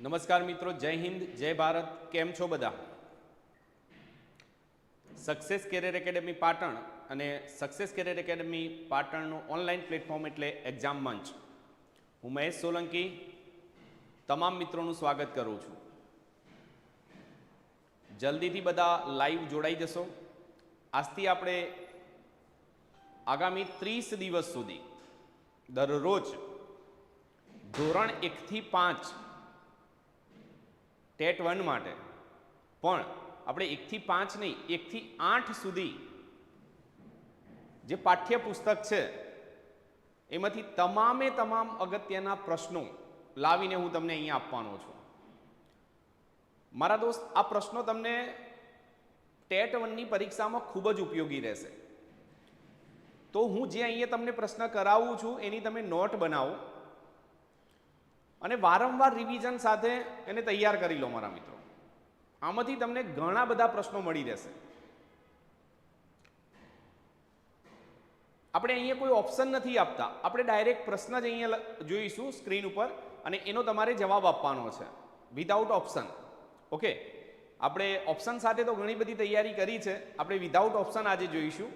નમસ્કાર મિત્રો, જય હિન્દ, જય ભારત. કેમ છો બધા? સક્સેસ કેરિયર એકેડેમી પાટણ અને સક્સેસ કેરિયર એકેડેમી પાટણનું ઓનલાઈન પ્લેટફોર્મ એટલે એક્ઝામ મંચ. હું મહેશ સોલંકી તમામ મિત્રોનું સ્વાગત કરું છું. જલ્દીથી બધા લાઈવ જોડાઈ જશો. આજથી આપણે આગામી ત્રીસ દિવસ સુધી દરરોજ ધોરણ એકથી પાંચ ટેટ વન માટે. પણ આપણે એકથી પાંચ નહીં, એકથી આઠ સુધી જે પાઠ્યપુસ્તક છે, એમાંથી તમામે તમામ અગત્યના પ્રશ્નો લાવીને હું તમને અહીંયા આપવાનો છું. મારા દોસ્ત, આ પ્રશ્નો તમને ટેટ વનની પરીક્ષામાં ખૂબ જ ઉપયોગી રહેશે. તો હું જે અહીંયા તમને પ્રશ્ન કરાવું છું, એની તમે નોટ બનાવો. અને વારંવાર રિવિઝન સાથે એને તૈયાર કરી લો મારા મિત્રો. આમાંથી તમને ઘણા બધા પ્રશ્નો મળી રહેશે. આપણે અહીંયા કોઈ ઓપ્શન નથી આપતા. આપણે ડાયરેક્ટ પ્રશ્ન જ અહીંયા જોઈશું સ્ક્રીન ઉપર અને એનો તમારે જવાબ આપવાનો છે. વિધાઉટ ઓપ્શન ઓકે આપણે ઓપ્શન સાથે તો ઘણી બધી તૈયારી કરી છે. આપણે વિધાઉટ ઓપ્શન આજે જોઈશું.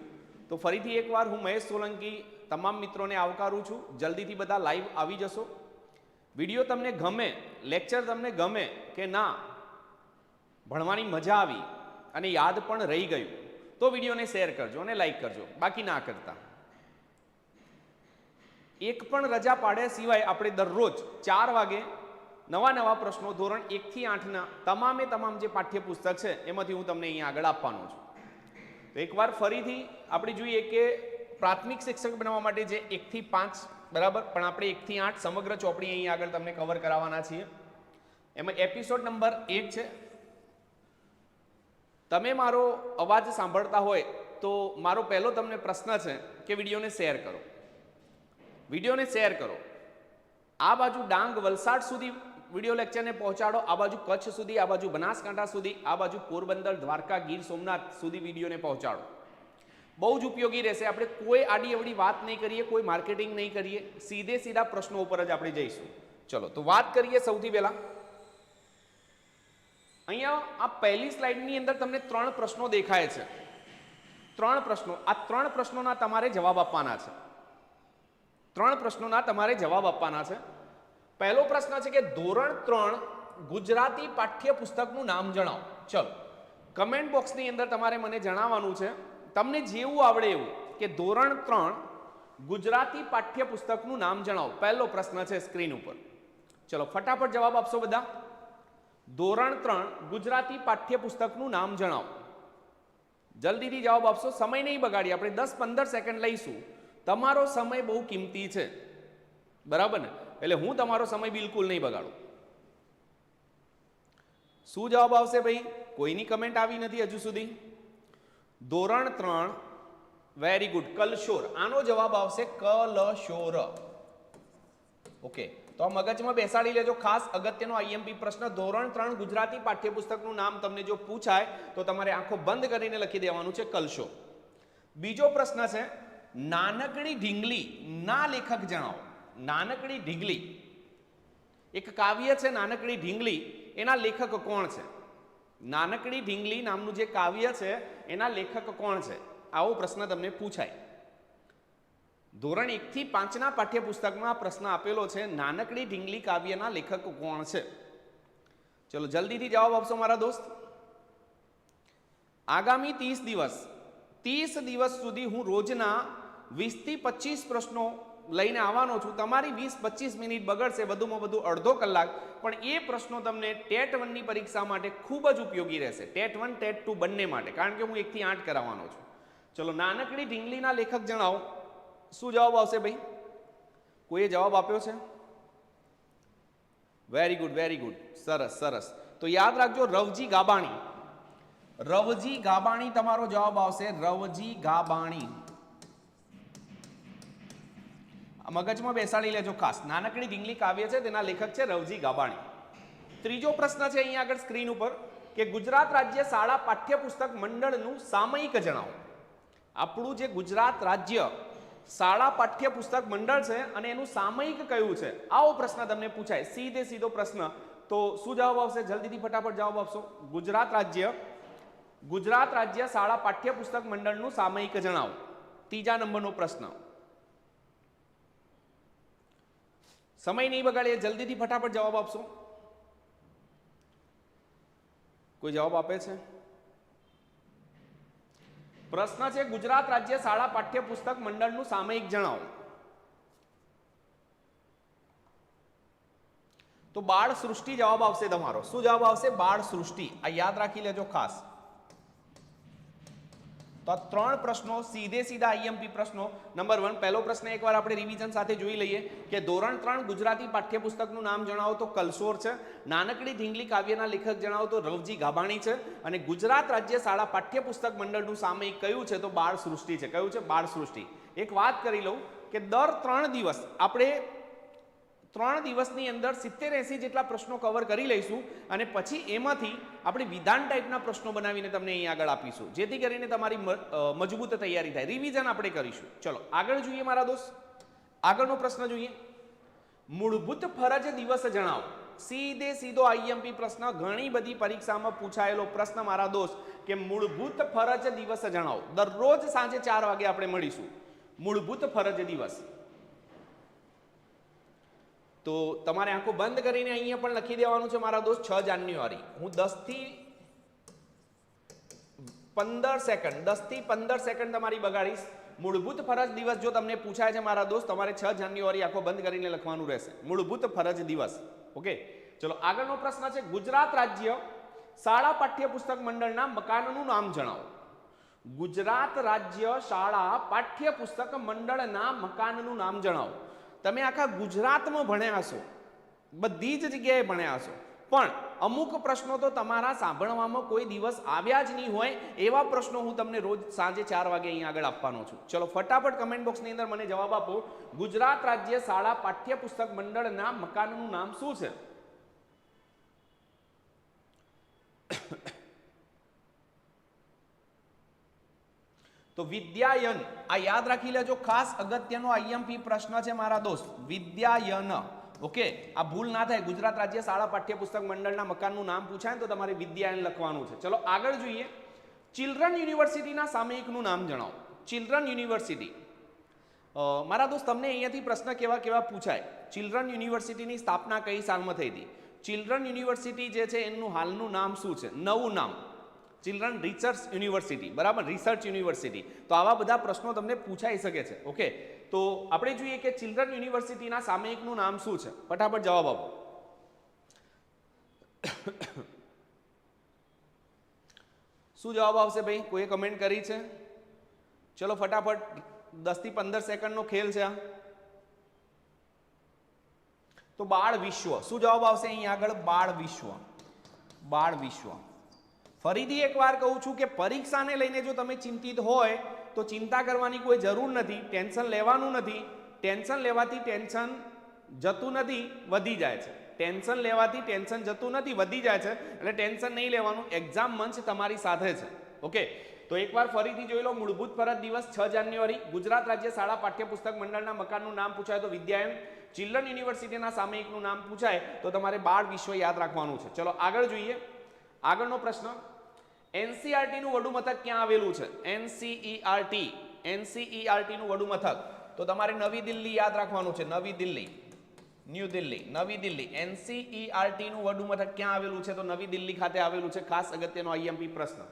તો ફરીથી એકવાર હું મહેશ સોલંકી તમામ મિત્રોને આવકારું છું. જલ્દીથી બધા લાઈવ આવી જશો. વીડિયો તમને ગમે, લેક્ચર તમને ગમે કે ના, ભણવાની મજા આવી અને યાદ પણ રહી ગયું, તો વિડીયોને શેર કરજો અને લાઈક કરજો, બાકી ના કરતા. એક પણ રજા પાડ્યા સિવાય આપણે દરરોજ ચાર વાગે નવા નવા પ્રશ્નો, ધોરણ એકથી આઠના તમામે તમામ જે પાઠ્યપુસ્તક છે, એમાંથી હું તમને અહીંયા આગળ આપવાનો છું. તો એકવાર ફરીથી આપણે જોઈએ કે પ્રાથમિક શિક્ષક બનવા માટે જે એકથી પાંચ બરાબર? પણ આપણે એકથી આઠ સમગ્ર ચોપડી અહીંયા આગળ તમને કવર કરાવવાના છીએ. એમાં એપિસોડ નંબર એક છે. તમે મારો અવાજ સાંભળતા હોય તો મારો પહેલો તમને પ્રશ્ન છે કે વિડીયોને શેર કરો. વિડીયોને શેર કરો. આ બાજુ ડાંગ વલસાડ સુધી વીડિયો લેક્ચરને પહોંચાડો, આ બાજુ કચ્છ સુધી, આ બાજુ બનાસકાંઠા સુધી, આ બાજુ પોરબંદર, દ્વારકા, ગીર સોમનાથ સુધી વિડીયોને પહોંચાડો. બહુ જ ઉપયોગી રહેશે. આપણે કોઈ આડી અવડી વાત નહીં કરીએ, કોઈ માર્કેટિંગ નહીં કરીએ, સીધે સીધા પ્રશ્નો ઉપર જ આપણે જઈશું. ચલો, તો વાત કરીએ સૌથી પહેલા. અહીંયા આ પહેલી સ્લાઇડની અંદર તમને ત્રણ પ્રશ્નો દેખાય છે. ત્રણ પ્રશ્નો. આ ત્રણ પ્રશ્નોના તમારે જવાબ આપવાના છે. ત્રણ પ્રશ્નોના તમારે જવાબ આપવાના છે. પહેલો પ્રશ્ન છે કે ધોરણ ત્રણ ગુજરાતી પાઠ્યપુસ્તકનું નામ જણાવો. ચલો કમેન્ટ બોક્સની અંદર તમારે મને જણાવવાનું છે. તમને જેવું આવડે એવું કે ધોરણ ત્રણ ગુજરાતી પાઠ્યપુસ્તકનું નામ જણાવો. પહેલો પ્રશ્ન છે સ્ક્રીન ઉપર. ચલો, ફટાફટ જવાબ આપશો બધા? ધોરણ ત્રણ ગુજરાતી પાઠ્યપુસ્તકનું નામ જણાવો. જલ્દીથી જવાબ આપશો. સમય નહીં બગાડીએ, આપણે દસ પંદર સેકન્ડ લઈશું. તમારો સમય બહુ કિંમતી છે. બરાબર ને? એટલે હું તમારો સમય બિલકુલ નહીં બગાડું. શું જવાબ આવશે ભાઈ? કોઈની કમેન્ટ આવી નથી હજુ સુધી? ધોરણ ત્રણ વેરી ગુડ કલશોર. આનો જવાબ આવશે કલશોર. ઓકે તો મગજમાં બેસાડી લેજો. ખાસ અગત્યનો આઈએમપી પ્રશ્ન. ધોરણ ત્રણ, ગુજરાતી પાઠ્યપુસ્તકનું નામ તમને જો પૂછાય, તો તમારે આંખો બંધ કરીને લખી દેવાનું છે કલશો. બીજો પ્રશ્ન છે, નાનકડી ઢીંગલી, ના લેખક જણાવો. નાનકડી ઢીંગલી. એક કાવ્ય છે, નાનકડી ઢીંગલી. એના લેખક કોણ છે? નાનકડી ઢીંગલી નામનું જે કાવ્ય છે, એના લેખક કોણ છે? આવો પ્રશ્ન તમને પૂછાય. ધોરણ એકથી પાંચના પાઠ્યપુસ્તકમાં પ્રશ્ન આપેલો છે, નાનકડી ઢીંગલી કાવ્યના લેખક કોણ છે? ચલો, જલ્દીથી જવાબ આપશો મારા દોસ્ત. આગામી ત્રીસ દિવસ ત્રીસ દિવસ સુધી હું રોજના વીસથી પચીસ પ્રશ્નો લઈને આવવાનો છું. તમારી વીસ પચીસ મિનિટ બગડશે, વધુમાં વધુ અડધો કલાક. પણ એ પ્રશ્નો તમને ટેટ વનની પરીક્ષા માટે ખૂબ જ ઉપયોગી રહેશે. ટેટ વન, ટેટ ટુ બંને માટે. કારણ કે હું એકથી આઠ કરાવવાનો છું. ચલો, નાનકડી ઢીંગલીના લેખક જણાવો. શું જવાબ આવશે ભાઈ? કોઈએ જવાબ આપ્યો છે? વેરી ગુડ વેરી ગુડ સરસ સરસ. તો યાદ રાખજો, રવજી ગાબાણી. રવજી ગાબાણી તમારો જવાબ આવશે. રવજી ગાબાણી. મગજમાં બેસાડી લેજો ખાસ. નાનકડી ઢીંગલી કાવ્ય છે, તેના લેખક છે રવજી ગાબાણી. ત્રીજો પ્રશ્ન છે અહીંયા આગળ સ્ક્રીન ઉપર કે ગુજરાત રાજ્ય શાળા પાઠ્યપુસ્તક મંડળનું સામયિક જણાવો. આપણું જે ગુજરાત રાજ્ય શાળા પાઠ્યપુસ્તક મંડળ છે અને એનું સામયિક કયું છે? આવો પ્રશ્ન તમને પૂછાય. સીધે સીધો પ્રશ્ન. તો શું જવાબ આવશે? જલ્દીથી ફટાફટ જવાબ આપશો. ગુજરાત રાજ્ય ગુજરાત રાજ્ય શાળા પાઠ્યપુસ્તક મંડળનું સામયિક જણાવો. ત્રીજા નંબરનો પ્રશ્ન. સમય નહીં બગાડીએ, જલ્દીથી ફટાફટ જવાબ આપશો. કોઈ જવાબ આપે છે? પ્રશ્ન છે, ગુજરાત રાજ્ય શાળા પાઠ્યપુસ્તક મંડળનું સામયિક જણાવો. તો બાળ સૃષ્ટિ જવાબ આવશે તમારો. શું જવાબ આવશે? બાળ સૃષ્ટિ. આ યાદ રાખી લેજો ખાસ. તો આ ત્રણ પ્રશ્નો, સીધે સીધા આઈએમપી પ્રશ્નો. નંબર વન પહેલો પ્રશ્ન એકવાર આપણે રિવિઝન સાથે જોઈ લઈએ કે ધોરણ ત્રણ ગુજરાતી પાઠ્યપુસ્તકનું નામ જણાવો તો કલસોર છે. નાનકડી ઢીંગલી કાવ્યના લેખક જણાવો તો રવજી ગાભાણી છે. અને ગુજરાત રાજ્ય શાળા પાઠ્યપુસ્તક મંડળનું સામયિક કયું છે તો બાળ સૃષ્ટિ છે. કયું છે? બાળ સૃષ્ટિ. એક વાત કરી લઉં કે દર ત્રણ દિવસ આપણે ત્રણ દિવસની અંદર સિત્તેર એંસી જેટલા પ્રશ્નો કવર કરી લઈશું અને પછી એમાંથી આપણે વિધાન ટાઈપના પ્રશ્નો બનાવીને તમને અહીં આગળ આપીશું. જેથી કરીને તમારી મજબૂત તૈયારી થાય. રિવિઝન આપણે કરીશું. ચલો, આગળ જોઈએ મારા દોસ્ત. આગળનો પ્રશ્ન જોઈએ. મૂળભૂત ફરજ દિવસ જણાવો. સીધે સીધો આઈએમપી પ્રશ્ન, ઘણી બધી પરીક્ષામાં પૂછાયેલો પ્રશ્ન મારા દોસ્ત, કે મૂળભૂત ફરજ દિવસ જણાવો. દરરોજ સાંજે ચાર વાગે આપણે મળીશું. મૂળભૂત ફરજ દિવસ. તો તમારે આંખો બંધ કરીને અહીંયા પણ લખી દેવાનું છે, મારા દોસ્ત, છ જાન્યુઆરી. હું દસથી પંદર સેકન્ડ દસથી પંદર સેકન્ડ તમારી બગાડીશ. મૂળભૂત ફરજ દિવસ જો તમને પૂછાય છે, મારા દોસ્ત, તમારે છ જાન્યુઆરી આંખો બંધ કરીને લખવાનું રહેશે. મૂળભૂત ફરજ દિવસ. ઓકે? ચલો, આગળનો પ્રશ્ન છે, ગુજરાત રાજ્ય શાળા પાઠ્યપુસ્તક મંડળના મકાનનું નામ જણાવો. ગુજરાત રાજ્ય શાળા પાઠ્યપુસ્તક મંડળના મકાનનું નામ જણાવો. તમે આખા ગુજરાતમાં ભણ્યા હશો. બધી જ જગ્યાએ ભણ્યા હશો. પણ અમુક પ્રશ્નો તો તમારા સાંભળવામાં કોઈ દિવસ આવ્યા જ નહીં હોય એવા પ્રશ્નો હું તમને રોજ સાંજે ચાર વાગે અહીંયા આગળ આપવાનો છું. ચલો ફટાફટ કમેન્ટ બોક્સની અંદર મને જવાબ આપો. ગુજરાત રાજ્ય શાળા પાઠ્યપુસ્તક મંડળના મકાનનું નામ શું છે? તો વિદ્યાયન, આ યાદ રાખી લેજો, ખાસ અગત્યનો આઈએમપી પ્રશ્ન છે મારા દોસ્ત. વિદ્યાયન. ઓકે? આ ભૂલ ના થાય, ગુજરાત રાજ્ય શાળા પાઠ્યપુસ્તક મંડળના મકાનનું નામ પૂછાય તો તમારે વિદ્યાયન લખવાનું છે. ચલો, આગળ જોઈએ. ચિલ્ડ્રન યુનિવર્સિટીના સામયિકનું નામ જણાવો. Children university. મારા દોસ્ત, તમને અહીંયાથી પ્રશ્ન કેવા કેવા પૂછાય? ચિલ્ડ્રન યુનિવર્સિટીની સ્થાપના કઈ સાલમાં થઈ હતી? ચિલ્ડ્રન યુનિવર્સિટી જે છે, એનું હાલનું નામ શું છે? નવું નામ. ચિલ્ડ્રન રિસર્ચ યુનિવર્સિટી બરાબર? રિસર્ચ યુનિવર્સિટી તો આવા બધા પ્રશ્નો તમને પૂછાઈ શકે છે, ઓકે? તો આપણે જોઈએ કે ચિલ્ડ્રન યુનિવર્સિટીના સામયિકનું નામ શું છે? ફટાફટ જવાબ આપો. શું જવાબ આવશે ભાઈ? કોઈએ કમેન્ટ કરી છે? ચલો ફટાફટ, દસથી પંદર સેકન્ડનો ખેલ છે આ. તો બાળ વિશ્વ. શું જવાબ આવશે અહીં આગળ? બાળ વિશ્વ. બાળ વિશ્વ. ફરીથી એકવાર કહું છું કે પરીક્ષાને લઈને જો તમે ચિંતિત હોય, તો ચિંતા કરવાની કોઈ જરૂર નથી, ટેન્શન લેવાનું નથી. ટેન્શન લેવાથી ટેન્શન જતું નથી, વધી જાય છે. ટેન્શન લેવાથી ટેન્શન જતું નથી, વધી જાય છે. એટલે ટેન્શન નહીં લેવાનું એક્ઝામ મંચ તમારી સાથે છે. ઓકે? તો એકવાર ફરીથી જોઈ લો, મૂળભૂત ફરજ દિવસ છ જાન્યુઆરી, ગુજરાત રાજ્ય શાળા પાઠ્યપુસ્તક મંડળના મકાનનું નામ પૂછાય તો વિદ્યાયન. ચિલ્ડ્રન યુનિવર્સિટીના સામયિકનું નામ પૂછાય તો તમારે બાળ વિશ્વ યાદ રાખવાનું છે. ચલો આગળ જોઈએ. આગળનો પ્રશ્ન એનસીઆરટી નું વડુ મથક ક્યાં આવેલું છે? એનસીઈઆરટી એનસીઈઆરટી નું વડુ મથક. તો તમારે નવી દિલ્હી યાદ રાખવાનું છે. નવી દિલ્હી. ન્યૂ દિલ્હી. નવી દિલ્હી. એનસીઈઆરટી નું વડુ મથક ક્યાં આવેલું છે? તો નવી દિલ્હી ખાતે આવેલું છે. ખાસ અગત્યનો આઈએમપી પ્રશ્ન.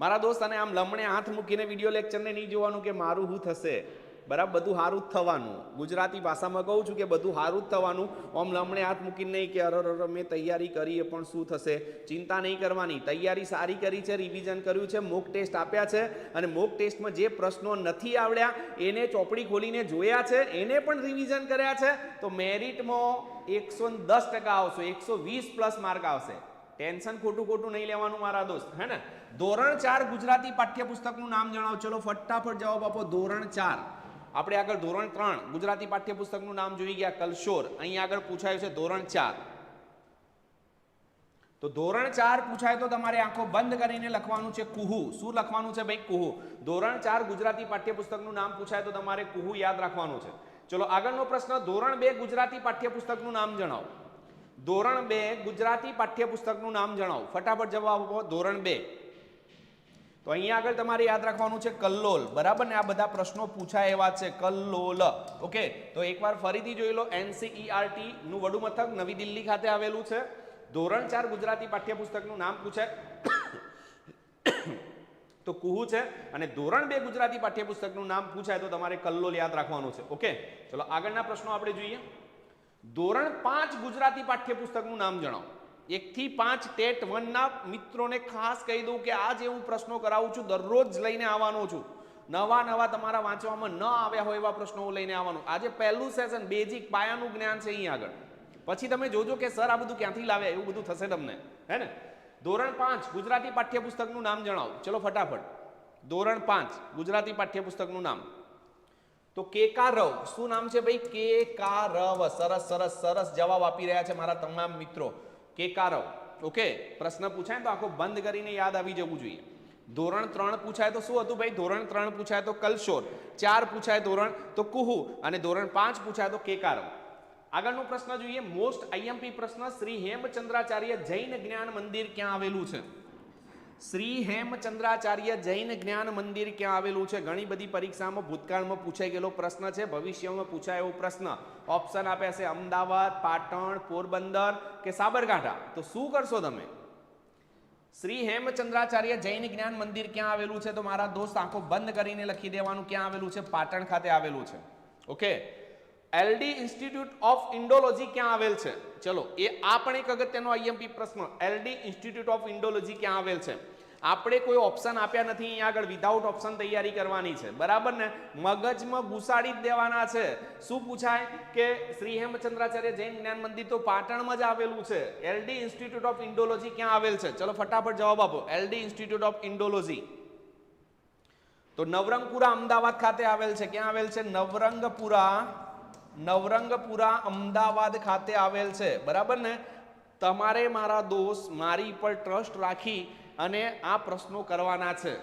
મારા દોસ્ત અને આમ લમણે હાથ મૂકીને વીડિયો લેક્ચરને નહીં જોવાનું કે મારું શું થશે? બરાબર? બધું સારું જ થવાનું. ગુજરાતી ભાષામાં કહું છું કે બધું સારું જ થવાનું. ઓમ લમણે હાથ મૂકીને નહીં કે અરર મેં તૈયારી કરી એ પણ શું થશે? ચિંતા નહીં કરવાની. તૈયારી સારી કરી છે રિવિઝન કર્યું છે મોક ટેસ્ટ આપ્યા છે અને મોક ટેસ્ટમાં જે પ્રશ્નો નથી આવડ્યા, એને ચોપડી ખોલીને જોયા છે, એને પણ રિવિઝન કર્યા છે, તો મેરિટમાં એકસો દસ ટકા આવશે, એકસો વીસ પ્લસ માર્ક આવશે. ટેન્શન ખોટું ખોટું નહીં લેવાનું મારા દોસ્ત, હે ને? ધોરણ ચાર ગુજરાતી પાઠ્યપુસ્તકનું નામ જણાવો. ચલો, ફટાફટ જવાબ આપો. ધોરણ ચાર. આપણે આગળ ધોરણ ત્રણ, ગુજરાતી પાઠ્યપુસ્તકનું નામ જોઈ ગયા, કલશોર. અહીં આગળ પૂછાયું છે ધોરણ ચાર. તો ધોરણ ચાર પૂછાય તો તમારે આંખો બંધ કરીને લખવાનું છે કુહુ. શું લખવાનું છે ભાઈ કુહુ? ધોરણ ચાર ગુજરાતી પાઠ્યપુસ્તકનું નામ પૂછાય તો તમારે કુહુ યાદ રાખવાનું છે. ચલો, આગળનો પ્રશ્ન, ધોરણ બે ગુજરાતી પાઠ્યપુસ્તકનું નામ જણાવો. ધોરણ બે ગુજરાતી પાઠ્યપુસ્તકનું નામ જણાવો. ફટાફટ જવાબ આપો, ધોરણ બે. તો અહીંયા આગળ તમારે યાદ રાખવાનું છે કલ્લોલ. બરાબર ને? આ બધા પ્રશ્નો પૂછાય એવા છે કલ્લોલ. ઓકે? તો એકવાર ફરીથી જોઈ લો. એનસીઈઆરટી નું વડુ મથક નવી દિલ્હી ખાતે આવેલું છે. ધોરણ ચાર ગુજરાતી પાઠ્યપુસ્તકનું નામ પૂછાય તો કુહુ છે. અને ધોરણ બે ગુજરાતી પાઠ્યપુસ્તકનું નામ પૂછાય તો તમારે કલ્લોલ યાદ રાખવાનું છે. ઓકે? ચલો આગળના પ્રશ્નો આપણે જોઈએ. ધોરણ પાંચ ગુજરાતી પાઠ્યપુસ્તકનું નામ જણાવો. એકથી પાંચ ટેટ વનના મિત્રોને ખાસ કહી દઉં કે આજે હું પ્રશ્નો કરાવું છું, દરરોજ લઈને આવવાનો છું. નવા નવા તમારા વાંચવામાં ન આવ્યા હોય એવા પ્રશ્નો લઈને આવવાનું. આજે પહેલું સેશન બેઝિક, પાયાનું જ્ઞાન છે અહીં આગળ. પછી તમે જોજો કે સર આ બધું ક્યાંથી લાવે એવું બધું થશે તમને. હે ને? ધોરણ પાંચ, ગુજરાતી પાઠ્યપુસ્તકનું નામ જણાવો. ચલો ફટાફટ. ધોરણ પાંચ, ગુજરાતી પાઠ્યપુસ્તકનું નામ. તો કેકારવ, શું નામ છે ભાઈ? કેકારવ. સરસ સરસ સરસ જવાબ આપી રહ્યા છે મારા તમામ મિત્રો. કેકારવ ઓકે પ્રશ્ન પૂછાય તો આખો બંધ કરીને યાદ આવી જવું જોઈએ. ધોરણ ત્રણ પૂછાય તો શું હતું ભાઈ? ધોરણ ત્રણ પૂછાય તો કલશોર. ચાર પૂછાય ધોરણ તો કુહુ. અને ધોરણ પાંચ પૂછાય તો કેકારવ આગળનો પ્રશ્ન જોઈએ. મોસ્ટ આઈએમપી પ્રશ્ન શ્રી હેમચંદ્રાચાર્ય જૈન જ્ઞાન મંદિર ક્યાં આવેલું છે? શ્રી હેમચંદ્રાચાર્ય જૈન જ્ઞાન મંદિર ક્યાં આવેલું છે? ઘણી બધી પરીક્ષામાં ભૂતકાળમાં પૂછાઈ ગયેલો પ્રશ્ન છે, ભવિષ્યમાં પૂછાય એવો પ્રશ્ન. ઓપ્શન આપ્યા છે અમદાવાદ, પાટણ, પોરબંદર કે સાબરકાંઠા. તો શું કરશો તમે? શ્રી હેમચંદ્રાચાર્ય જૈન જ્ઞાન મંદિર ક્યાં આવેલું છે? તો મારા દોસ્ત આંખો બંધ કરીને લખી દેવાનું ક્યાં આવેલું છે? પાટણ ખાતે આવેલું છે. Okay LD institute of Indology ક્યાં આવેલ છે? ચલો, એ આ પણ એક અગત્યનો આઈએમપી પ્રશ્ન. એલડી ઇન્સ્ટિટ્યૂટ ઓફ ઇન્ડોલોજી ક્યાં આવેલ છે? આપણે કોઈ ઓપ્શન આપ્યા નથી, અહીંયા આગળ વિધાઉટ ઓપ્શન તૈયારી કરવાની છે. બરાબર ને? મગજમાં ઘુસાડી જ દેવાના છે. શું પૂછાય કે શ્રી હેમચંદ્રાચાર્ય જૈન જ્ઞાન મંદિર તો પાટણમાં જ આવેલું છે. એલડી ઇન્સ્ટિટ્યૂટ ઓફ ઇન્ડોલોજી ક્યાં આવેલ છે? ચલો, ફટાફટ જવાબ આપો. એલડી ઇન્સ્ટિટ્યૂટ ઓફ ઇન્ડોલોજી તો નવરંગપુરા અમદાવાદ ખાતે આવેલ છે. ક્યાં આવેલ છે? નવરંગપુરા નવરંગપુરા અમદાવાદ ખાતે આવેલ છે. બરાબર ને? તમારે મારા દોસ્ત મારી પર ટ્રસ્ટ રાખી અને આ પ્રશ્નો કરવાના છે.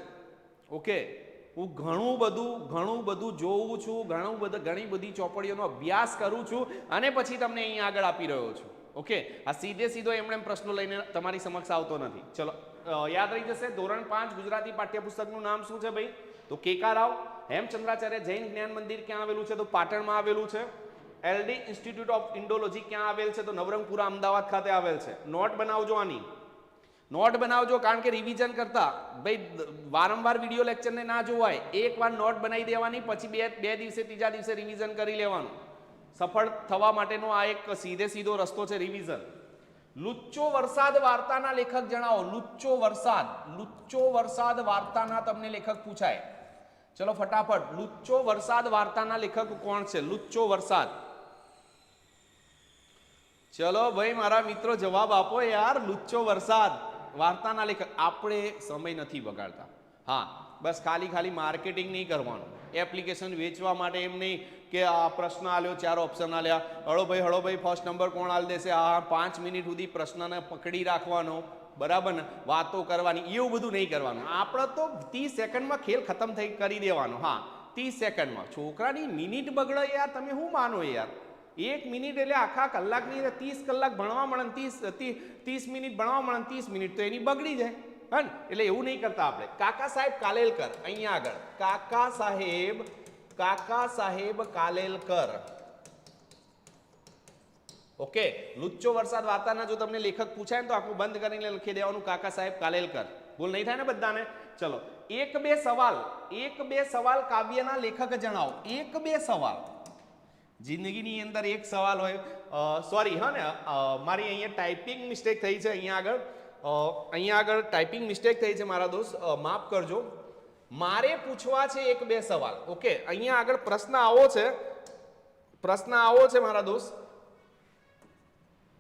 ઓકે? હું ઘણું બધું ઘણું બધું જોઉં છું, ઘણું બધું, ઘણી બધી ચોપડીઓનો અભ્યાસ કરું છું અને પછી તમને અહીં આગળ આપી રહ્યો છું. ઓકે? આ સીધે સીધો એમણે પ્રશ્નો લઈને તમારી સમક્ષ આવતો નથી. ચલો યાદ રહી જશે, ધોરણ પાંચ ગુજરાતી પાઠ્યપુસ્તકનું નામ શું છે ભાઈ? તો કેકા રાવ હેમચંદ્રાચાર્ય જૈન જ્ઞાન મંદિર ક્યાં આવેલું છે? તો પાટણમાં આવેલું છે. એલડી ઇન્સ્ટિટ્યૂટ ઓફ ઇન્ડોલોજી ક્યાં આવેલ છે? તો નવરંગપુરા અમદાવાદ ખાતે આવેલ છે. નોટ બનાવજો આની. નોટ બનાવજો કારણ કે રિવિઝન કરતા, ભાઈ, વારંવાર વીડિયો લેક્ચરને ના જોવાય. એકવાર નોટ બનાવી દેવાની, પછી બે બે દિવસે, ત્રીજા દિવસે રિવિઝન કરી લેવાનું. સફળ થવા માટેનો આ એક સીધે સીધો રસ્તો છે રિવિઝન લુચ્ચો વરસાદ વાર્તાના લેખક જણાવો. લુચ્ચો વરસાદ લુચ્ચો વરસાદ વાર્તાના તમને લેખક પૂછાય. ચલો ફટાફટ, લુચ્ચો વરસાદ વાર્તાના લેખક કોણ છે? લુચ્ચો વરસાદ. ચલો ભાઈ, મારા મિત્રો જવાબ આપો યાર, લુચ્ચો વરસાદ. વાર્તાના લેખક, આપણે સમય નથી બગાડતા. હા, બસ ખાલી ખાલી માર્કેટિંગ નહીં કરવાનું. એપ્લિકેશન વેચવા માટે એમ નહીં કે આ પ્રશ્ન આલ્યો, ચાર ઓપ્શન આલ્યા. હળો ભાઈ હળો ભાઈ ફર્સ્ટ નંબર કોણ આલ દેશે? આ પાંચ મિનિટ સુધી પ્રશ્નને પકડી રાખવાનો. બરાબર ને? વાતો કરવાની, એવું બધું નહીં કરવાનું. આપણે તો ત્રીસ સેકન્ડમાં ખેલ ખતમ થઈ, કરી દેવાનો. હા, ત્રીસ સેકન્ડમાં. છોકરાની મિનિટ બગડે યાર, તમે શું માનો યાર? એક મિનિટ એટલે આખા કલાકની ત્રીસ કલાક ભણવા મળે ત્રીસ ત્રીસ મિનિટ ભણવા મળે ત્રીસ મિનિટ, તો એની બગડી જાય. હા ને? એટલે એવું નહીં કરતા આપણે. કાકા સાહેબ કાલેલકર, અહીંયા આગળ. કાકા સાહેબ કાકા સાહેબ કાલેલકર. ઓકે, લુચ્ચો વરસાદ વાર્તાના જો તમને લેખક પૂછાય ને તો આખું બંધ કરીને લખી દેવાનું કાકા સાહેબ કાલેલકર. ભૂલ નહીં થાય ને બધાને? ચલો, એક બે સવાલ, એક બે સવાલ કાવ્યના લેખક જણાવો. એક બે સવાલ. જિંદગીની અંદર એક સવાલ હોય. સોરી હા ને મારી અહીંયા ટાઈપિંગ મિસ્ટેક થઈ છે અહીંયા આગળ. અહીંયા આગળ ટાઈપિંગ મિસ્ટેક થઈ છે મારા દોસ્ત. માફ કરજો. મારે પૂછવા છે એક બે સવાલ. ઓકે, અહીંયા આગળ પ્રશ્ન આવો છે. પ્રશ્ન આવો છે મારા દોસ્ત.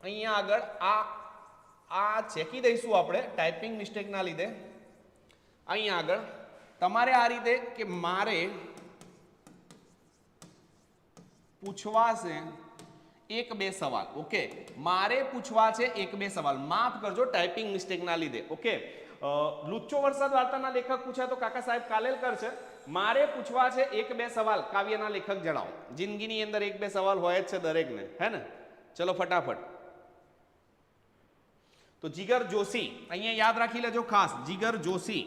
અહીંયા આગળ આ આ ચેકી દઈશું આપણે ટાઈપિંગ મિસ્ટેકના લીધે. અહીંયા આગળ તમારે આ રીતે કે મારે પૂછવા છે એક બે સવાલ, ઓકે? મારે પૂછવા છે એક બે સવાલ. માફ કરજો ટાઈપિંગ મિસ્ટેકના લીધે, ઓકે? લુચ્ચો વરસાદ વાર્તાના લેખક પૂછાય તો કાકા સાહેબ કાલેલકર છે. મારે પૂછવા છે એક બે સવાલ, કાવ્યના લેખક જણાવો. જિંદગીની અંદર એક બે સવાલ હોય જ છે દરેકને, હે ને? ચલો ફટાફટ. તો જીગર જોશી અહીંયા યાદ રાખી લેજો ખાસ જીગર જોશી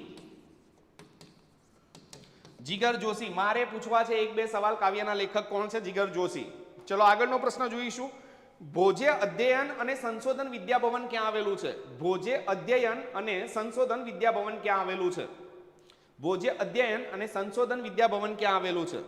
જીગર જોશી મારે પૂછવા છે એક બે સવાલ કાવ્યના લેખક કોણ છે જીગર જોશી ચલો આગળનો પ્રશ્ન જોઈશું ભોજે અધ્યયન અને સંશોધન વિદ્યાભવન ક્યાં આવેલું છે ભોજે અધ્યયન અને સંશોધન વિદ્યાભવન ક્યાં આવેલું છે ભોજે અધ્યયન અને સંશોધન વિદ્યાભવન ક્યાં આવેલું છે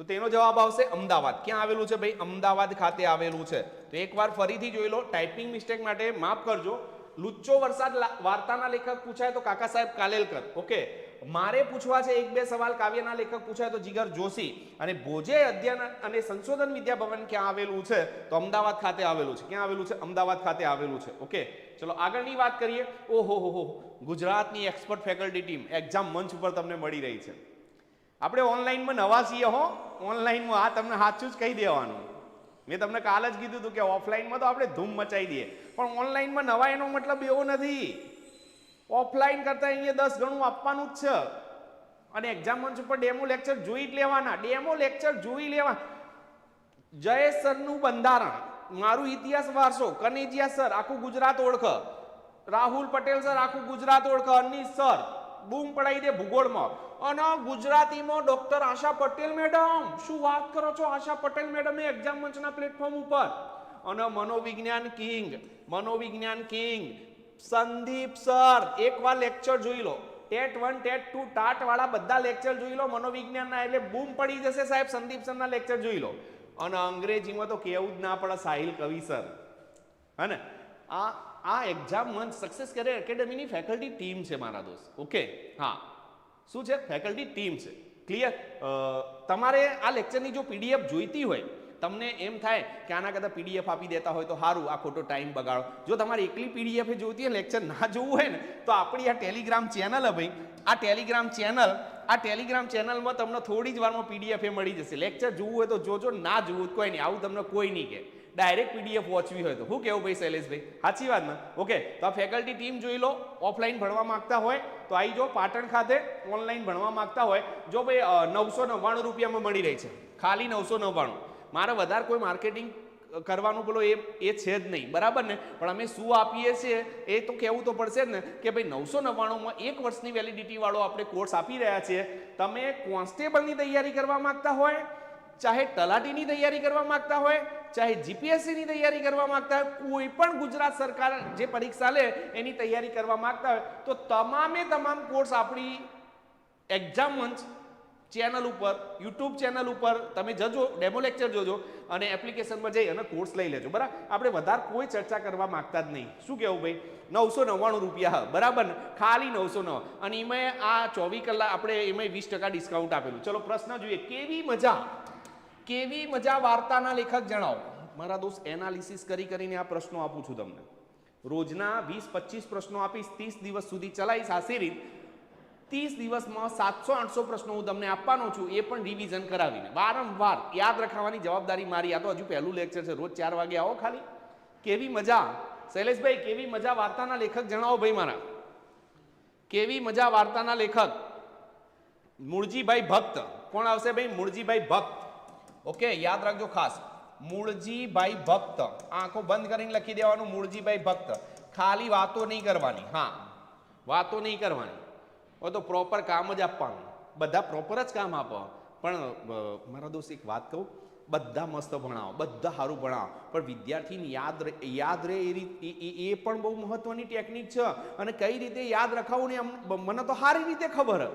તો તેનો જવાબ આવશે અમદાવાદ. ક્યાં આવેલું છે ભાઈ? અમદાવાદ ખાતે આવેલું છે. તો એકવાર ફરીથી જોઈ લો, ટાઈપિંગ મિસ્ટેક માટે માફ કરજો. લુચ્ચો વરસાદ વાર્તાના લેખક પૂછાય તો કાકા સાહેબ કાલેલકર. ઓકે? મારે પૂછવા છે એક બે સવાલ કાવ્યના લેખક પૂછાય તો જીગર જોશી. અને ભોજે અધ્યયન અને સંશોધન વિદ્યાભવન ક્યાં આવેલું છે? તો અમદાવાદ ખાતે આવેલું છે. ક્યાં આવેલું છે? અમદાવાદ ખાતે આવેલું છે. ઓકે? ચલો, આગળની વાત કરીએ. ઓહો, હો હો ગુજરાતની એક્સપર્ટ ફેકલ્ટી ટીમ એક્ઝામ મંચ ઉપર તમને મળી રહી છે. આપણે ઓનલાઈનમાં નવા છીએ હો. ઓનલાઈનમાં આ તમને સાચું જ કહી દેવાનું. મેં તમને કાલ જ કીધું હતું કે ઓફલાઈનમાં તો આપણે ધૂમ મચાવી દઈએ. પણ ઓનલાઈનમાં નવા એનો મતલબ એવો નથી. ઓફલાઈન કરતાં અહીંયા દસ ગણું આપવાનું જ છે. અને એક્ઝામ મંચ ઉપર ડેમો લેક્ચર જોઈ જ લેવાના. ડેમો લેક્ચર જોઈ લેવા. જય સરનું બંધારણ. મારું ઇતિહાસ વારસો. કનેજિયા સર, આખું ગુજરાત ઓળખ. રાહુલ પટેલ સર, આખું ગુજરાત ઓળખ. અનીશ સર. બૂમ પડાવી દે ભૂગોળમાં. અને ગુજરાતીમાં ડોક્ટર આશા પટેલ મેડમ, શું વાત કરો છો? આશા પટેલ મેડમે એક્ઝામ મંચના પ્લેટફોર્મ ઉપર. અને મનોવિજ્ઞાન કિંગ મનોવિજ્ઞાન કિંગ, સંદીપ સર એકવાર લેક્ચર જોઈ લો. TET one, TET two TAT વાળા બધા લેક્ચર જોઈ લો મનોવિજ્ઞાનના, એટલે બૂમ પડી જશે સાહેબ સંદીપ સરના લેક્ચર જોઈ લો. અને અંગ્રેજીમાં તો કેવું જ ના પડે સાહિલ કવિ સર. હે ને? આ આ એક્ઝામ મંચ સક્સેસ કરે એકેડમીની ફેકલ્ટી ટીમ છે મારા દોસ્ત. ઓકે હા. શું છે? ફેકલ્ટી ટીમ છે. ક્લિયર તમારે આ લેક્ચરની જો પીડીએફ જોઈતી હોય, તમને એમ થાય કે આના કરતાં પીડીએફ આપી દેતા હોય તો સારું આ ખોટો ટાઈમ બગાડો. જો તમારે એકલી પીડીએફ જોઈતી હોય લેક્ચર ના જોવું હોય ને, તો આપણી આ ટેલિગ્રામ ચેનલ હે ભાઈ. આ ટેલિગ્રામ ચેનલ આ ટેલિગ્રામ ચેનલમાં તમને થોડી જ વારમાં પીડીએફ એ મળી જશે. લેક્ચર જોવું હોય તો જોજો, ના જોવું કોઈ નહીં. આવું તમને કોઈ નહીં કે ડાયરેક્ટ પીડીએફ વોચવી હોય તો. શું કેવું ભાઈ શૈલેષભાઈ? સાચી વાત ને ઓકે તો આ ફેકલ્ટી ટીમ જોઈ લો ઓફલાઈન ભણવા માંગતા હોય, તો આવી જો પાટણ ખાતે ઓનલાઈન ભણવા માંગતા હોય, જો ભાઈ નવસો નવ્વાણું રૂપિયામાં મળી રહી છે. ખાલી નવસો નવ્વાણું. મારે વધારે કોઈ માર્કેટિંગ કરવાનું બોલો એ એ છે જ નહીં. બરાબર ને? પણ અમે શું આપીએ છીએ એ તો કહેવું તો પડશે જ ને, કે ભાઈ નવસો નવ્વાણુંમાં એક વર્ષની વેલિડિટી વાળો આપણે કોર્સ આપી રહ્યા છીએ. તમે કોન્સ્ટેબલની તૈયારી કરવા માંગતા હોય, ચાહે તલાટીની તૈયારી કરવા માંગતા હોય ચાહે જીપીએસસીની તૈયારી કરવા માંગતા હોય, કોઈ પણ ગુજરાત સરકાર જે પરીક્ષા લે, એની તૈયારી કરવા માંગતા હોય, તો તમામે તમામ કોર્સ આપણી એક્ઝામ મંચ ચેનલ ઉપર યુટ્યુબ ચેનલ ઉપર તમે જજો ડેમો લેક્ચર જોજો અને એપ્લિકેશનમાં જઈ અને કોર્સ લઈ લેજો. બરાબર? આપણે વધારે કોઈ ચર્ચા કરવા માંગતા જ નહીં. શું કહેવું ભાઈ? નવસો નવ્વાણું રૂપિયા બરાબર ને? ખાલી નવસો નવ. અને એમાં આ ચોવીસ કલાક આપણે એમાં વીસ ટકા ડિસ્કાઉન્ટ આપેલું. ચલો, પ્રશ્ન જોઈએ. કેવી મજા? કેવી મજા વાર્તાના લેખક જણાવો? મારા દોસ્ત, એનાલિસિસ કરી કરીને આ પ્રશ્નો આપું છું તમને. રોજના વીસ પચીસ પ્રશ્નો આપીશ, ત્રીસ દિવસ સુધી ચલાવીશ. આ સિરીઝ ત્રીસ દિવસમાં સાતસો આઠસો પ્રશ્નો હું તમને આપવાનો છું, એ પણ રિવિઝન કરાવીને. વારંવાર યાદ રખાવાની જવાબદારી મારી. આ તો હજુ પહેલું લેક્ચર છે. રોજ ચાર વાગે આવો ખાલી. કેવી મજા? શૈલેષભાઈ, કેવી મજા વાર્તાના લેખક જણાવો ભાઈ મારા. કેવી મજા વાર્તાના લેખક? મૂળજીભાઈ ભક્ત. કોણ આવશે ભાઈ? મૂળજીભાઈ ભક્ત. ઓકે, યાદ રાખજો ખાસ. મૂળજીભાઈ ભક્ત. આંખો બંધ કરીને લખી દેવાનું, મૂળજીભાઈ ભક્ત. ખાલી વાતો નહીં કરવાની, હા. વાતો નહીં કરવાની. હવે તો પ્રોપર કામ જ આપવાનું. બધા પ્રોપર જ કામ આપો. પણ મારા દોસ્ત એક વાત કહું. બધા મસ્ત ભણાવો, બધા સારું ભણાવો. પણ વિદ્યાર્થીને યાદ યાદ રહે એ રીત, એ- પણ બહુ મહત્વની ટેકનિક છે. અને કઈ રીતે યાદ રખાવું ને મને તો સારી રીતે ખબર.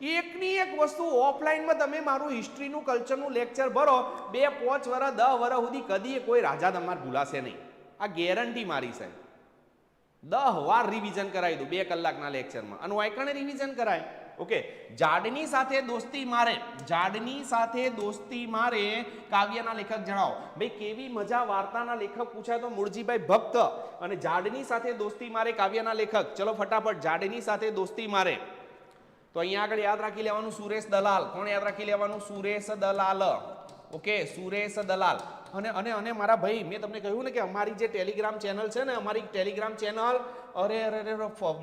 એકની એક વસ્તુ ઓફલાઈનમાં તમે મારું હિસ્ટ્રીનું કલ્ચરનું લેક્ચર ભરો, બે, પાંચ વર્ષ દસ વર્ષ સુધી કદી કોઈ રાજા તમારે ભૂલાશે નહીં. આ ગેરંટી મારી સાહેબ દહ વાર રિવિઝન કરાવી દઉં, બે કલાકના લેક્ચરમાં અને વાયકણે રિવિઝન કરાય? ઓકે, જાડની સાથે દોસ્તી મારે, જાડની સાથે દોસ્તી મારે, કાવ્યના લેખક જણાવો. ભાઈ, કેવી મજા વાર્તાના લેખક પૂછાય તો મૂળજીભાઈ ભક્ત. અને ઝાડની સાથે દોસ્તી મારે કાવ્યના લેખક. ચલો ફટાફટ, જાડની સાથે દોસ્તી મારે. તો અહીંયા આગળ યાદ રાખી લેવાનું સુરેશ દલાલ. કોણ યાદ રાખી લેવાનું? સુરેશ દલાલ. ઓકે, સુરેશ દલાલ. અને અને અને મારા ભાઈ, મેં તમને કહ્યું ને કે અમારી જે ટેલિગ્રામ ચેનલ છે ને, અમારી ટેલિગ્રામ ચેનલ, અરે અરે અરે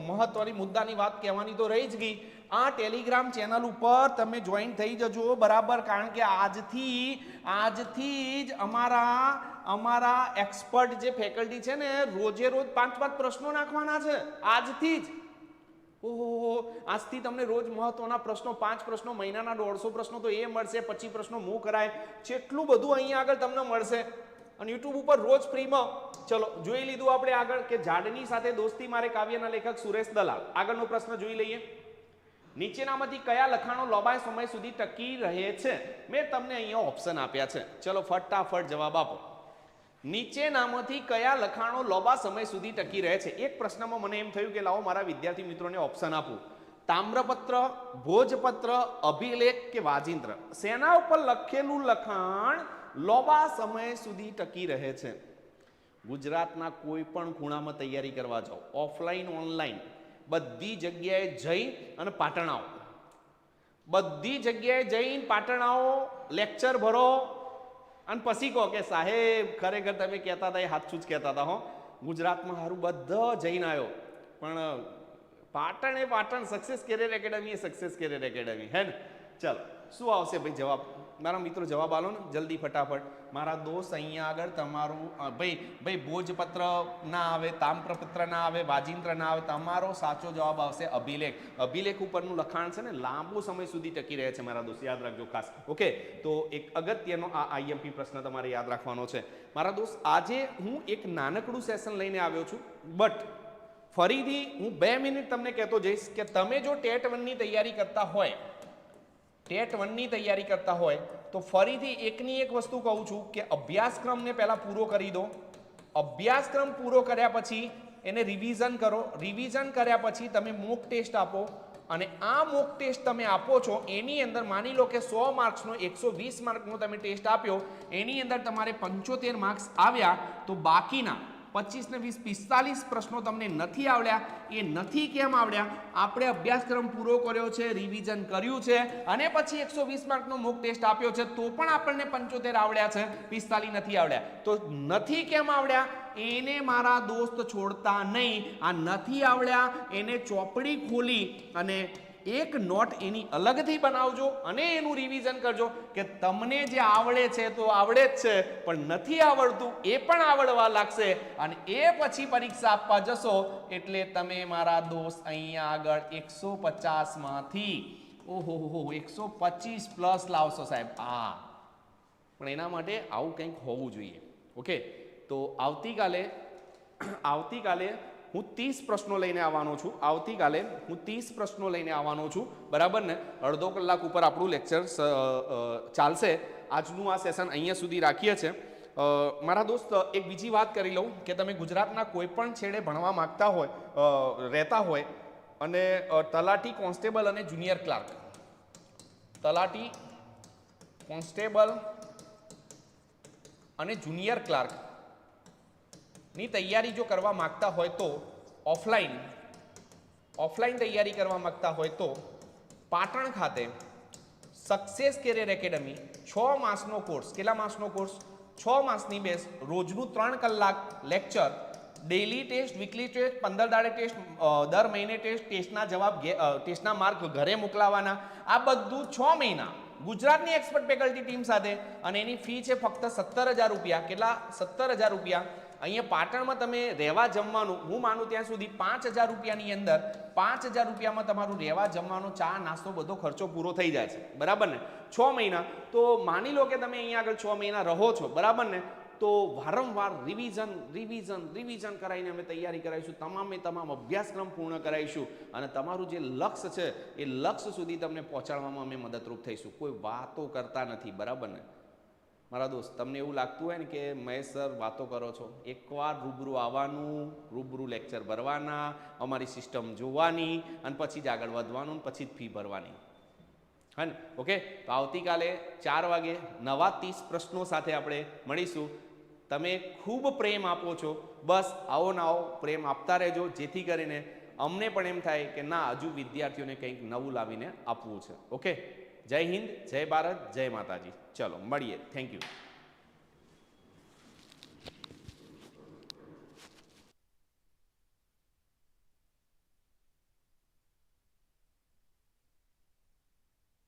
મહત્વની મુદ્દાની વાત કહેવાની તો રહી જ ગઈ. આ ટેલિગ્રામ ચેનલ ઉપર તમે જોઈન થઈ જજો, બરાબર? કારણ કે આજથી આજથી જ અમારા અમારા એક્સપર્ટ જે ફેકલ્ટી છે ને, રોજે રોજ પાંચ પાંચ પ્રશ્નો નાખવાના છે. આજથી જ. ઓહો, આજથી તમને રોજ મહત્વના પ્રશ્નો, પાંચ પ્રશ્નો, મહિનાના દોઢસો પ્રશ્નો તો એ મળશે પચીસ પ્રશ્નો મૂ કરાય. જેટલું બધું અહીંયા આગળ તમને મળશે. અને યુટ્યુબ ઉપર રોજ ફ્રીમાં, ચલો, જોઈ લીધું આપણે આગળ કે ઝાડની સાથે દોસ્તી મારે કાવ્યના લેખક સુરેશ દલાલ. આગળનો પ્રશ્ન જોઈ લઈએ. નીચેનામાંથી કયા લખાણો લાંબા સમય સુધી ટકી રહે છે? મેં તમને અહીંયા ઓપ્શન આપ્યા છે. ચલો, ફટાફટ જવાબ આપો. નીચેનામાંથી કયા લખાણો લાંબા સમય સુધી ટકી રહે છે? એક પ્રશ્નમાં મને એમ થયું કે લાવો મારા વિદ્યાર્થી મિત્રોને ઓપ્શન આપું. તામ્રપત્ર, ભોજપત્ર, અભિલેખ કે વાજિંત્ર? સેના ઉપર લખેલું લખાણ લાંબા સમય સુધી ટકી રહે છે? ગુજરાતના કોઈ પણ ખૂણામાં તૈયારી કરવા જાઓ. ઓફલાઈન ઓનલાઈન બધી જગ્યાએ જઈ અને પાટણ આવો. બધી જગ્યાએ જઈને પાટણ આવો લેક્ચર ભરો અને પછી કહો કે સાહેબ, ખરેખર તમે કહેતા હતા, એ હાથું જ કહેતા હતા હો. ગુજરાતમાં સારું બધા જઈને આવ્યો પણ પાટણ એ પાટણ સક્સેસ કેરિયર એકેડમી એ સક્સેસ કેરિયર એકેડમી હે ને? ચાલો, શું આવશે ભાઈ જવાબ? મારા મિત્રો જવાબ આલો ને, જલ્દી ફટાફટ. મારા દોસ્ત અહીંયા આગળ તમારું ભાઈ ભાઈ, ભોજપત્ર ના આવે, તામ્રપત્ર ના આવે, વાજિંત્ર ના આવે, તમારો સાચો જવાબ આવશે અભિલેખ. અભિલેખ ઉપરનું લખાણ છે ને, લાંબો સમય સુધી ટકી રહે છે મારા દોસ્ત. યાદ રાખજો ખાસ. ઓકે? તો એક અગત્યનો આ આઈએમપી પ્રશ્ન તમારે યાદ રાખવાનો છે. મારા દોસ્ત, આજે હું એક નાનકડું સેશન લઈને આવ્યો છું બટ ફરીથી હું બે મિનિટ તમને કહેતો જઈશ કે તમે જો ટેટ વનની તૈયારી કરતા હોય ટેટ વનની તૈયારી કરતા હોય, તો ફરીથી એકની એક વસ્તુ કહું છું કે અભ્યાસક્રમને પહેલાં પૂરો કરી દો. અભ્યાસક્રમ પૂરો કર્યા પછી એને રિવિઝન કરો. રિવિઝન કર્યા પછી તમે મોક ટેસ્ટ આપો અને આ મોક ટેસ્ટ તમે આપો છો, એની અંદર માની લો કે સો માર્ક્સનો, એકસો વીસ માર્કનો તમે ટેસ્ટ આપ્યો, એની અંદર તમારે પંચોતેર માર્ક્સ આવ્યા, તો બાકીના પચીસ ને વીસ, પિસ્તાલીસ પ્રશ્નો તમને નથી આવડ્યા, એ નથી કેમ આવડ્યા? આપણે અભ્યાસક્રમ પૂરો કર્યો છે રિવિઝન કર્યું છે, અને પછી એકસો વીસ માર્કનો મોક ટેસ્ટ આપ્યો છે, તો પણ આપણને પંચોતેર આવડ્યા છે, પિસ્તાલીસ નથી આવડ્યા. તો નથી કેમ આવડ્યા? એને મારા દોસ્ત છોડતા નહીં. આ નથી આવડ્યા, એને ચોપડી ખોલી અને એક નોટ એની અલગથી બનાવજો અને એનું રિવિઝન કરજો કે તમને જે આવડે છે તો આવડે જ છે, પણ નથી આવડતું એ પણ આવડવા લાગશે અને એ પછી પરીક્ષા આપવા જશો એટલે તમે મારા દોસ્ત અહીંયા આગળ એકસો પચાસમાંથી ઓહો, હો એકસો પચીસ પ્લસ લાવશો સાહેબ. આ. પણ એના માટે આવું કંઈક હોવું જોઈએ. ઓકે? તો આવતીકાલે આવતીકાલે હું ત્રીસ પ્રશ્નો લઈને આવવાનો છું. આવતીકાલે હું ત્રીસ પ્રશ્નો લઈને આવવાનો છું. બરાબર ને? અડધો કલાક ઉપર આપણું લેક્ચર ચાલશે. આજનું આ સેશન અહીંયા સુધી રાખીએ છીએ. મારા દોસ્ત, એક બીજી વાત કરી લઉં કે તમે ગુજરાતના કોઈ પણ છેડે ભણવા માંગતા હોય રહેતા હોય અને તલાટી કોન્સ્ટેબલ અને જુનિયર ક્લાર્ક. તલાટી કોન્સ્ટેબલ અને જુનિયર ક્લાર્ક. ની તૈયારી જો કરવા માગતા હોય તો ઓફલાઈન ઓફલાઈન તૈયારી કરવા માગતા હોય તો પાટણ ખાતે સક્સેસ કેરિયર એકેડમી છ માસનો કોર્સ કેટલા માસનો કોર્સ છ માસની બેસ રોજનું ત્રણ કલાક lecture daily test weekly test પંદર દાડે ટેસ્ટ દર મહિને ટેસ્ટ ટેસ્ટના જવાબ ટેસ્ટના માર્ક ઘરે મોકલાવાના. આ બધું છ મહિના ગુજરાતની એક્સપર્ટ ફેકલ્ટી ટીમ સાથે અને એની ફી છે ફક્ત સત્તર હજાર રૂપિયા. કેટલા? સત્તર હજાર રૂપિયા. અહીંયા પાટણમાં તમે રહેવા જમવાનું, હું માનું ત્યાં સુધી પાંચ હજાર રૂપિયાની અંદર, પાંચ હજાર રૂપિયામાં તમારું રહેવા જમવાનો, ચા, નાસ્તો બધો ખર્ચો પૂરો થઈ જાય છે. બરાબર ને? છ મહિના. તો માની લો કે તમે અહીંયા આગળ છ મહિના રહો છો, બરાબર ને? તો વારંવાર રિવિઝન રિવિઝન રિવિઝન કરાવીને અમે તૈયારી કરાવીશું. તમામે તમામ અભ્યાસક્રમ પૂર્ણ કરાવીશું. અને તમારું જે લક્ષ્ય છે, એ લક્ષ્ય સુધી તમને પહોંચાડવામાં અમે મદદરૂપ થઈશું. કોઈ વાતો કરતા નથી, બરાબર ને? મારા દોસ્ત, તમને એવું લાગતું હોય ને કે મહેશ સર વાતો કરો છો? એકવાર રૂબરૂ આવવાનું, રૂબરૂ લેક્ચર ભરવાના, અમારી સિસ્ટમ જોવાની, અને પછી જ આગળ વધવાનું પછી જ ફી ભરવાની. હે ને? ઓકે તો આવતીકાલે ચાર વાગે નવા ત્રીસ પ્રશ્નો સાથે આપણે મળીશું. તમે ખૂબ પ્રેમ આપો છો. બસ આવો ને આવો, પ્રેમ આપતા રહેજો. જેથી કરીને અમને પણ એમ થાય કે ના, હજુ વિદ્યાર્થીઓને કંઈક નવું લાવીને આપવું છે. ઓકે જય હિન્દ જય ભારત જય માતાજી. ચલો મળીએ. Thank you